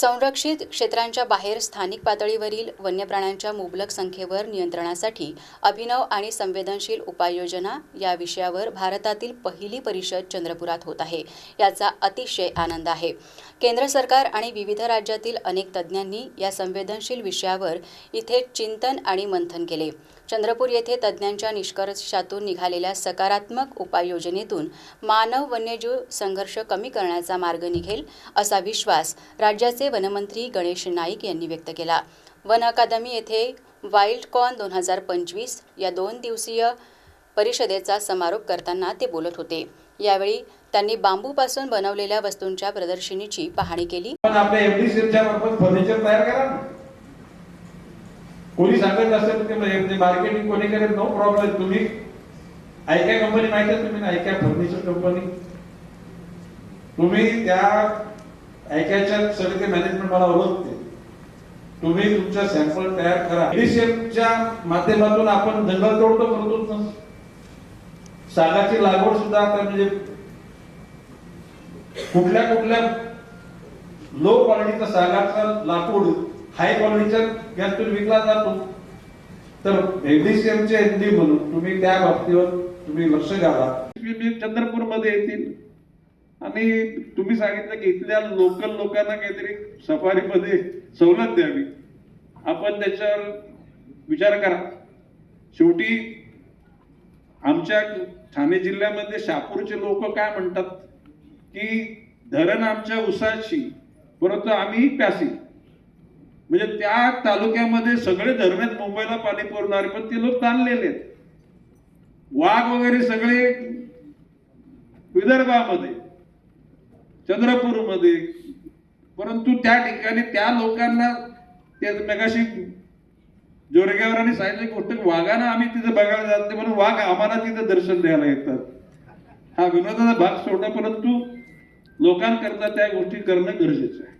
संरक्षित क्षेत्रांच्या बाहेर स्थानिक पातळीवरील वन्य प्राण्यांच्या मुबलक संख्येवर नियंत्रणासाठी अभिनव आणि संवेदनशील उपाययोजना या विषयावर भारतातील पहिली परिषद चंद्रपुरात होत आहे. याचा अतिशय आनंद आहे. केंद्र सरकार आणि विविध राज्यातील अनेक तज्ज्ञांनी या संवेदनशील विषयावर इथे चिंतन आणि मंथन केले. चंद्रपूर येथे तज्ज्ञांच्या निष्कर्षातून निघालेल्या सकारात्मक उपाययोजनेतून मानव वन्यजीव संघर्ष कमी करण्याचा मार्ग निघेल असा विश्वास राज्याचे वनमंत्री गणेश नाईक यांनी व्यक्त केला. वन अकादमी येथे वाईल्ड कॉन दोन हजार पंचवीस या दोन दिवसीय परिषदेचा समारोप करताना ते बोलत होते. यावेळी त्यांनी बांबूपासून बनवलेल्या वस्तूंच्या प्रदर्शनीची पाहणी केली. फर्निचर तयार करा कोणी सांगत असेल ते मार्केटिंग कोणी करेल? नो प्रॉब्लेम तुम्ही ऐका कंपनी माहिती आहे तुम्ही ऐका फर्निचर कंपनी तुम्ही त्या ऐक्याच्या सगळे मॅनेजमेंट मला ओळखते. तुम्ही तुमचा सॅम्पल तयार करा. एडीसीएमच्या माध्यमातून आपण जंगल तोड तर करतोच ना. सागाची लागवड सुद्धा आता म्हणजे कुठल्या कुठल्या लो क्वालिटीचा सागाचा लाकूड हाय क्वालिटीच्या गॅसतून विकला जातो. तर एडीसीएमचे एमडी म्हणून तुम्ही त्या बाबतीवर तुम्ही लक्ष घाला. चंद्रपूरमध्ये येतील. आणि तुम्ही सांगितलं की इथल्या लोकल लोकांना काहीतरी सफारीमध्ये सवलत द्यावी. आपण त्याच्यावर विचार करा. शेवटी आमच्या ठाणे जिल्ह्यामध्ये शापूरचे लोक काय म्हणतात? की धरण आमच्या उसाची परंतु आम्ही प्यासी. म्हणजे त्या तालुक्यामध्ये सगळे धरण आहेत मुंबईला पाणी पुरणारे पण ते लोक ताणलेले आहेत. वाघ वगैरे सगळे विदर्भामध्ये. चंद्रपूरमध्ये. परंतु त्या ठिकाणी त्या लोकांना त्या मेगाशी जोरगेवरांनी सांगितली गोष्ट वाघानं आम्ही तिथे बघायला जात नाही म्हणून वाघ आम्हाला तिथे दर्शन द्यायला येतात. हा विनोदाचा भाग सोडा परंतु लोकांकरता त्या गोष्टी करणं गरजेचं आहे.